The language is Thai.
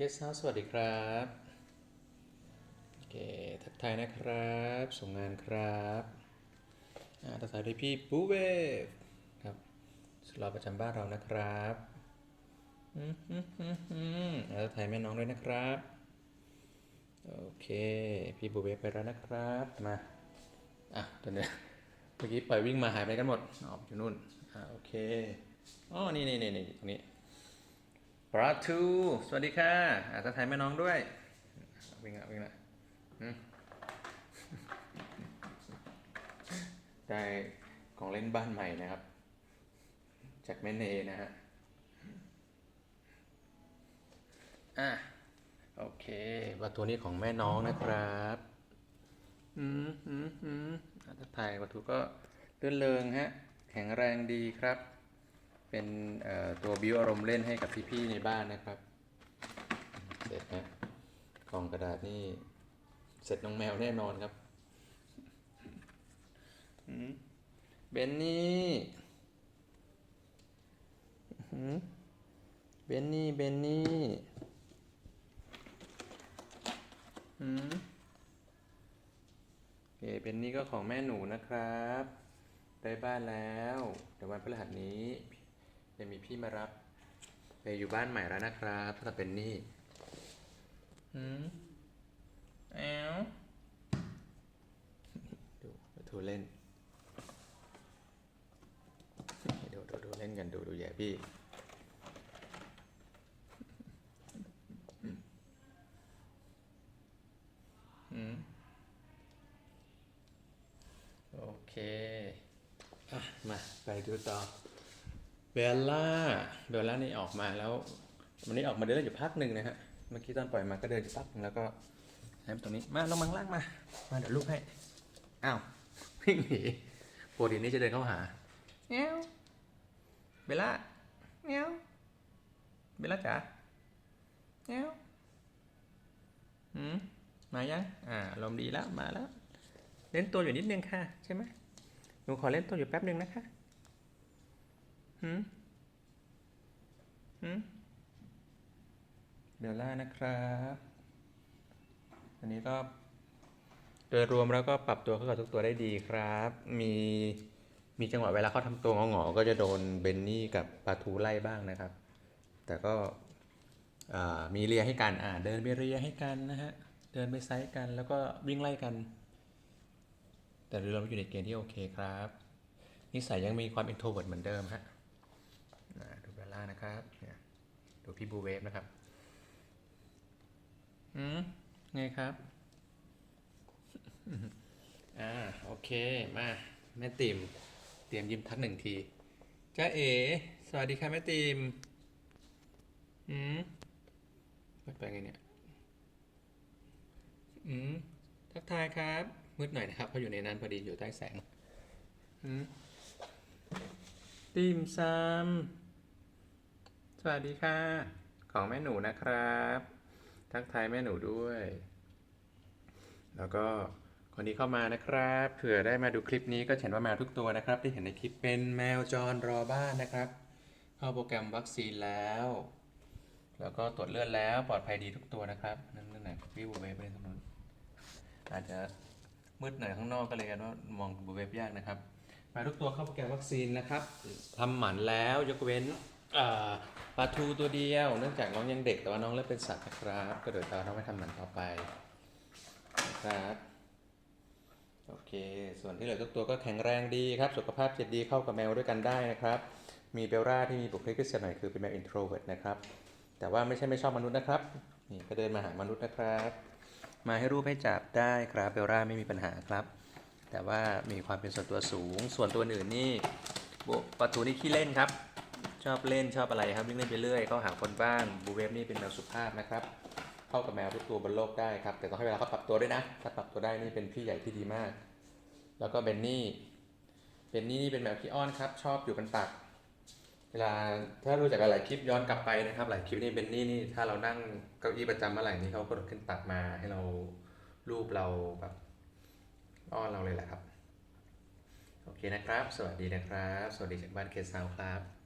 เกสเฮาสวัสดีครับโอเคทักทายนะครับ ส่งงานครับอาทักทายด้วยพี่ปูเวฟครับสุดหล่อประจำบ้านเรานะครับอืมอืมอืมอืมอ่าทักทายแม่น้องด้วยนะครับโอเค พี่บูเวฟไปแล้วนะครับ มา อะตอนนี้เมื่อกี้ปล่อยวิ่งมาหายไปกันหมดออกอยู่นู่น อ่าโอเค อ๋อ นี่นี่นี่นี่ตรงนี้ ราทูสวัสดีค่ะอาทักทายแม่น้องด้วย วิ่งละวิ่งละอืมได้ของเล่นบ้านใหม่นะครับ จากแม่เนนะฮะ อะ โอเควัตถุนี้ของแม่น้องนะครับ อืมอืมอืมอะทักทายวัตถุก็เลื่อนเริงฮะ แข็งแรงดีครับ เป็นเอ่อตัวบิวอารมณ์เล่นให้กับพี่ๆในบ้านนะครับ เสร็จนะกล่องกระดาษนี่เสร็จน้องแมวแน่นอนครับอืมเบนนี่อื้อหือเบนนี่เบนนี่อืมโอเคเบนนี่ก็ของแม่หนูนะครับ ได้บ้านแล้ว เดี๋ยววันพฤหัสนี้ จะมีพี่มารับไปอยู่บ้านใหม่แล้วนะครับถ้าเป็นนี่หืมแอวดูดูเล่นดูดูดูเล่นกันดูดูแย่พี่อืมโอเคอะมาไปดูต่อ เบลล่าเบลล่านี่ออกมาแล้ววันนี้ออกมาเดินอยู่พักหนึ่งนะฮะเมื่อกี้ตอนปล่อยมาก็เดินอยู่พักหนึ่งแล้วก็แอมตรงนี้มาลงมาข้างล่างมา มาเดี๋ยวลูกให้อ้าววิ่งหนีปกตินี่จะเดินเข้าหาเงี้ยวเบลล่าเงี้ยวเบลล่าจ๋าเงี้ยวหืมมายังอ่าลมณ์ดีแล้วมาแล้ว เล่นตัวอยู่นิดนึงค่ะ ใช่ไหมหนูขอเล่นตัวอยู่แป๊บหนึ่งนะคะ หืมหืมเบลล่านะครับ อันนี้ก็ โดยรวมแล้วก็ปรับตัวเข้ากับทุกตัวได้ดีครับ มีมีจังหวะเวลาเขาทำตัวงอๆก็จะโดนเบนนี่กับปาทูไล่บ้างนะครับ แต่ก็มีเลียให้กันอ่าเดินไปเลียให้กันนะฮะ เดินไปไซส์กันแล้วก็วิ่งไล่กัน แต่โดยรวมอยู่ในเกณฑ์ที่โอเคครับ นิสัยยังมีความ introvert เหมือนเดิมฮะาดูเบลล่านะครับเนี่ยดูพี่บูเวฟนะครับ อืมไงครับ อ่า โอเค มา แม่ติม เตรียมยิ้มทักหนึ่งทีจ้าเอ๋ สวัสดีค่ะแม่ติม อืมไปไงเนี่ย อืม ทักทายครับ มืดหน่อยนะครับ เพราะอยู่ในนั้นพอดีอยู่ใต้แสง อืมติมซำส วัสดีค่ะ ของแม่หนูนะครับ ทักทายแม่หนูด้วย แล้วก็คนนี้เข้ามานะครับ เผื่อได้มาดูคลิปนี้ก็เห็นว่าแมวทุกตัวนะครับ ที่เห็นในคลิปเป็นแมวจรรอบ้านนะครับ เข้าโปรแกรมวัคซีนแล้ว แล้วก็ตรวจเลือดแล้วปลอดภัยดีทุกตัวนะครับ นั่นนั่นไหนพี่บูเวฟไปตรงนู้นอาจจะมืดหน่อยข้างนอกก็เลยกันว่ามองบูเวฟยากนะครับ มาทุกตัวเข้าโปรแกรมวัคซีนนะครับทำหมันแล้วยกเว้น ปลาทูตัวเดียว เนื่องจากน้องยังเด็กแต่ว่าน้องเริ่มเป็นสัตว์นะครับก็เดี๋ยวเราต้องไปทำหมันต่อไปนะครับโอเค ส่วนที่เหลือทุกตัวก็แข็งแรงดีครับ สุขภาพจิตดีเข้ากับแมวด้วยกันได้นะครับ มีเบลล่าที่มีบุคลิกพิเศษหน่อยคือเป็นแมว introvert นะครับ แต่ว่าไม่ใช่ไม่ชอบมนุษย์นะครับ นี่ก็เดินมาหามนุษย์นะครับ มาให้รูปให้จับได้ครับเบลล่าไม่มีปัญหาครับ แต่ว่ามีความเป็นส่วนตัวสูง ส่วนตัวอื่นนี่บุปะทูนี่ขี้เล่นครับ อบเล่นชอบอะไรครับวิ่งเล่นไปเรื่อยเข้าหาคนบ้างบูเวฟนี่เป็นแมวสุภาพนะครับเข้ากับแมวทุกตัวบนโลกได้ครับ แต่ต้องให้เวลาเขาปรับตัวด้วยนะถ้าปรับตัวได้นี่เป็นพี่ใหญ่ที่ดีมาก แล้วก็เบนนี่เบนนี่นี่เป็นแมวขี้อ้อนครับ ชอบอยู่เป็นปัก เวลาถ้ารู้จักหลายคลิปย้อนกลับไปนะครับ หลายคลิปนี่เบนนี่นี่ถ้าเรานั่งเก้าอี้ประจำเมื่อไหร่นี่เขาก็ขึ้นตักมาให้เรารูปเราแบบอ้อนเราเลยแหละครับ โอเคนะครับ สวัสดีนะครับ สวัสดีจากบ้านเคสซาวครับ